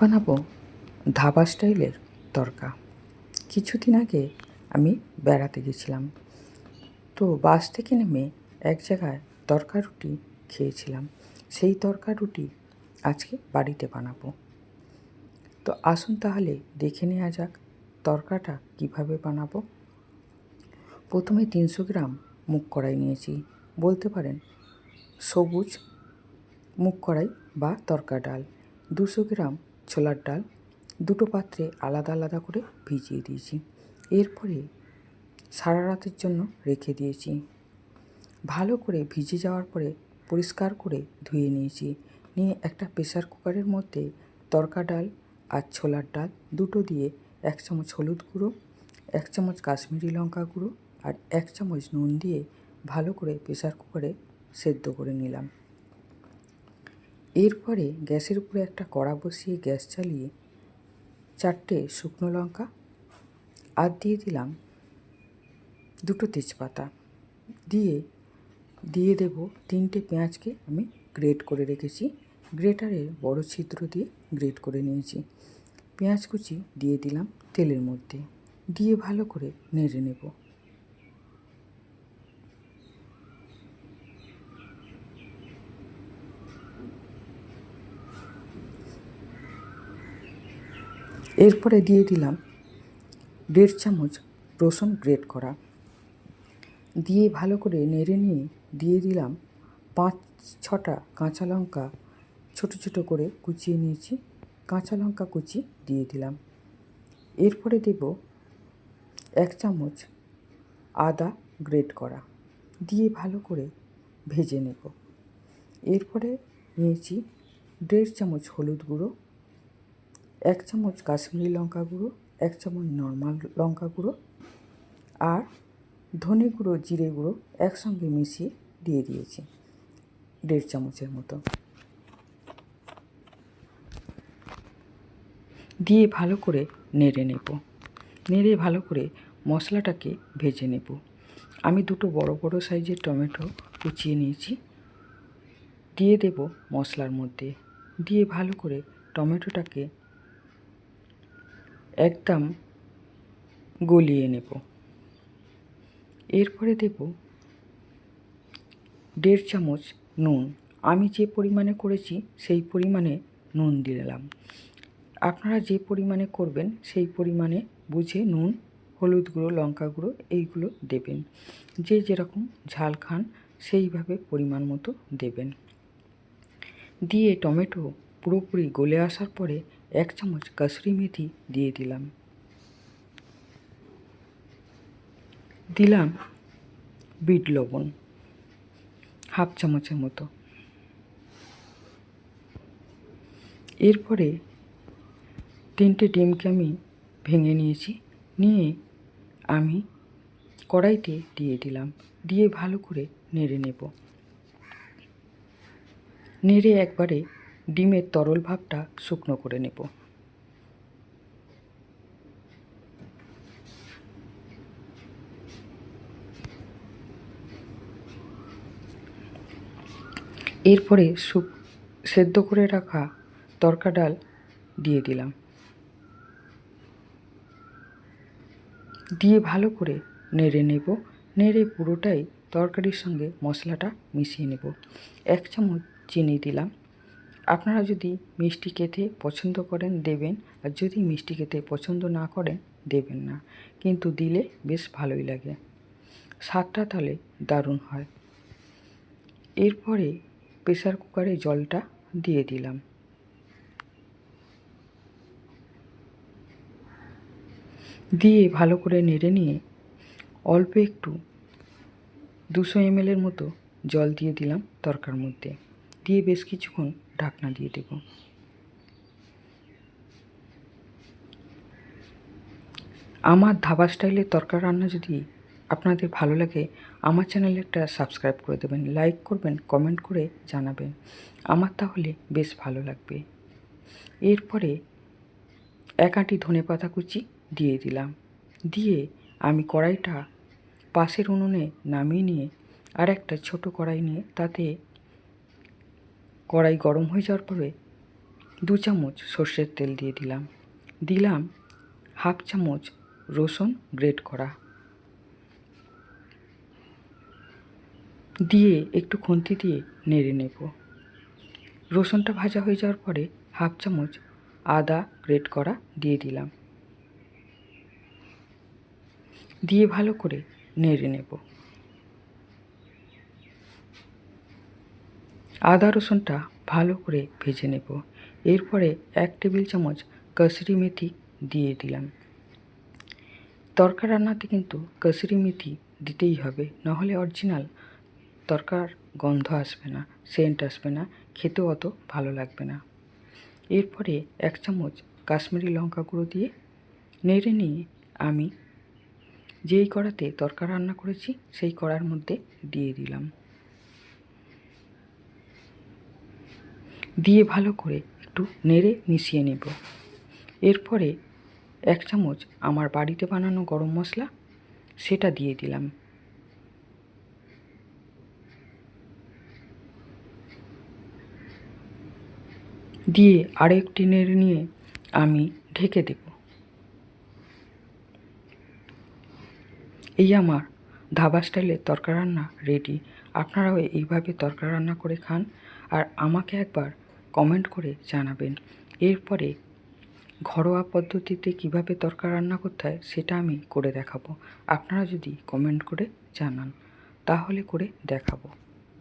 বানাবো? ধাবা স্টাইলের তরকা। কিছুদিন আগে আমি বেড়াতে গেছিলাম। তো বাস থেকে নেমে এক জায়গায় তরকা রুটি খেয়েছিলাম। সেই তরকা রুটি আজকে বাড়িতে বানাবো। তো আসুন তাহলে দেখে নেওয়া যাক তরকাটা কীভাবে বানাবো। প্রথমে তিনশো গ্রাম মুগ কড়াই নিয়েছি। বলতে পারেন সবুজ মুগ কড়াই বা তরকা ডাল। দুশো গ্রাম ছোলার ডাল দুটো পাত্রে আলাদা আলাদা করে ভিজিয়ে দিয়েছি। এরপরে সারা রাতের জন্য রেখে দিয়েছি। ভালো করে ভিজে যাওয়ার পরে পরিষ্কার করে ধুয়ে নিয়েছি। নিয়ে একটা প্রেসার কুকারের মধ্যে তরকা ডাল আর ছোলার ডাল দুটো দিয়ে এক চামচ হলুদ গুঁড়ো, এক চামচ কাশ্মীরি লঙ্কা গুঁড়ো আর এক চামচ নুন দিয়ে ভালো করে প্রেসার কুকারে সেদ্ধ করে নিলাম। এরপরে গ্যাসের উপরে একটা কড়া বসিয়ে গ্যাস চালিয়ে চারটে শুকনো লঙ্কা, আর দিয়ে দিলাম দুটো তেজপাতা। দিয়ে দিয়ে দেব তিনটে পেঁয়াজকে আমি গ্রেট করে রেখেছি। গ্রেটারের বড় ছিদ্র দিয়ে গ্রেট করে নিয়েছি। পেঁয়াজ কুচি দিয়ে দিলাম তেলের মধ্যে। দিয়ে ভালো করে নেড়ে নেব। এরপরে দিয়ে দিলাম দেড় চামচ রসুন গ্রেট করা। দিয়ে ভালো করে নেড়ে নিয়ে দিয়ে দিলাম পাঁচ ছটা কাঁচা লঙ্কা। ছোটো ছোটো করে কুচিয়ে নিয়েছি, কাঁচা লঙ্কা কুচি দিয়ে দিলাম। এরপরে দেব এক চামচ আদা গ্রেট করা। দিয়ে ভালো করে ভেজে নেব। এরপরে নিয়েছি দেড় চামচ হলুদ গুঁড়ো। এক চামচ কাশ্মীরি লঙ্কা গুঁড়ো, এক চামচ নর্মাল লঙ্কা গুঁড়ো আর ধনে গুঁড়ো, জিরে গুঁড়ো একসঙ্গে মিশিয়ে দিয়ে দিয়েছি, দেড় চামচের মতো। দিয়ে ভালো করে নেড়ে নেব। নেড়ে ভালো করে মশলাটাকে ভেজে নেব। আমি দুটো বড় বড় সাইজের টমেটো কুচিয়ে নিয়েছি। দিয়ে দেব মশলার মধ্যে। দিয়ে ভালো করে টমেটোটাকে একদম গলিয়ে নেব। এরপরে দেব দেড় চামচ নুন। আমি যে পরিমাণে করেছি, সেই পরিমাণে নুন দিলাম। আপনারা যে পরিমাণে করবেন, সেই পরিমাণে বুঝে নুন, হলুদ গুঁড়ো, লঙ্কা গুঁড়ো এইগুলো দেবেন। যে যেরকম ঝাল খান, সেইভাবে পরিমাণ মতো দেবেন। দিয়ে টমেটো পুরোপুরি গলে আসার পরে এক চামচ কাসুরি মেথি দিয়ে দিলাম। দিলাম বিট লবণ, হাফ চামচের মতো। এরপরে তিনটে ডিমকে আমি ভেঙে নিয়েছি, নিয়ে আমি কড়াইতে দিয়ে দিলাম, দিয়ে ভালো করে নেড়ে নেব। নেড়ে একবারে ডিমের তরল ভাবটা শুকনো করে নেব। এরপরে শুক সেদ্ধ করে রাখা তরকা ডাল দিয়ে দিলাম। দিয়ে ভালো করে নেড়ে নেব। নেড়ে পুরোটাই তরকারির সঙ্গে মশলাটা মিশিয়ে নেব। এক চামচ চিনি দিলাম। আপনারা যদি মিষ্টি খেতে পছন্দ করেন, দেবেন। আর যদি মিষ্টি খেতে পছন্দ না করেন, দেবেন না। কিন্তু দিলে বেশ ভালোই লাগে। স্বাদটা তাহলে দারুণ হয়। এরপরে প্রেসার কুকারে জলটা দিয়ে দিলাম। দিয়ে ভালো করে নেড়ে নিয়ে অল্প একটু দুশো এমএলের মতো জল দিয়ে দিলাম তরকার মধ্যে। দিয়ে বেশ কিছুক্ষণ ঢাকনা দিয়ে দেব। আমার ধাবা স্টাইলের তরকার রান্না যদি আপনাদের ভালো লাগে, আমার চ্যানেলে একটা সাবস্ক্রাইব করে দেবেন, লাইক করবেন, কমেন্ট করে জানাবেন। আমার তাহলে বেশ ভালো লাগবে। এরপরে এক আঁটি ধনে পাতা কুচি দিয়ে দিলাম। দিয়ে আমি কড়াইটা পাশের উনুনে নামিয়ে নিয়ে আর একটা ছোটো কড়াই নিয়ে তাতে কড়াই গরম হয়ে যাওয়ার পরে দু চামচ সর্ষের তেল দিয়ে দিলাম। দিলাম হাফ চামচ রসুন গ্রেট করা। দিয়ে একটু খুন্তি দিয়ে নেড়ে নেব। রসুনটা ভাজা হয়ে যাওয়ার পরে হাফ চামচ আদা গ্রেট করা দিয়ে দিলাম। দিয়ে ভালো করে নেড়ে নেব। আদা রসুনটা ভালো করে ভেজে নেব। এরপরে এক টেবিল চামচ কসুরি মেথি দিয়ে দিলাম। তরকা রান্নাতে কিন্তু কসুরি মেথি দিতেই হবে, নাহলে অরিজিনাল তরকার গন্ধ আসবে না, সেন্ট আসবে না, খেতেও অত ভালো লাগবে না। এরপরে এক চামচ কাশ্মীরি লঙ্কা গুঁড়ো দিয়ে নেড়ে নিয়ে আমি যেই কড়াতে তরকা রান্না করেছি, সেই কড়ার মধ্যে দিয়ে দিলাম। দিয়ে ভালো করে একটু নেড়ে মিশিয়ে নেব। এরপরে এক চামচ আমার বাড়িতে বানানো গরম মশলা, সেটা দিয়ে দিলাম। দিয়ে আরেকটি নেড়ে নিয়ে আমি ঢেকে দেব। এই আমার ধাবা স্টাইলের তরকা রান্না রেডি। আপনারাও এইভাবে তরকা রান্না করে খান। আর আমাকে একবার কমেন্ট করে জানাবেন। এরপরে ঘরোয়া পদ্ধতিতে কীভাবে তরকা রান্না করতে হয় সেটা আমি করে দেখাবো। আপনারা যদি কমেন্ট করে জানান, তাহলে করে দেখাবো।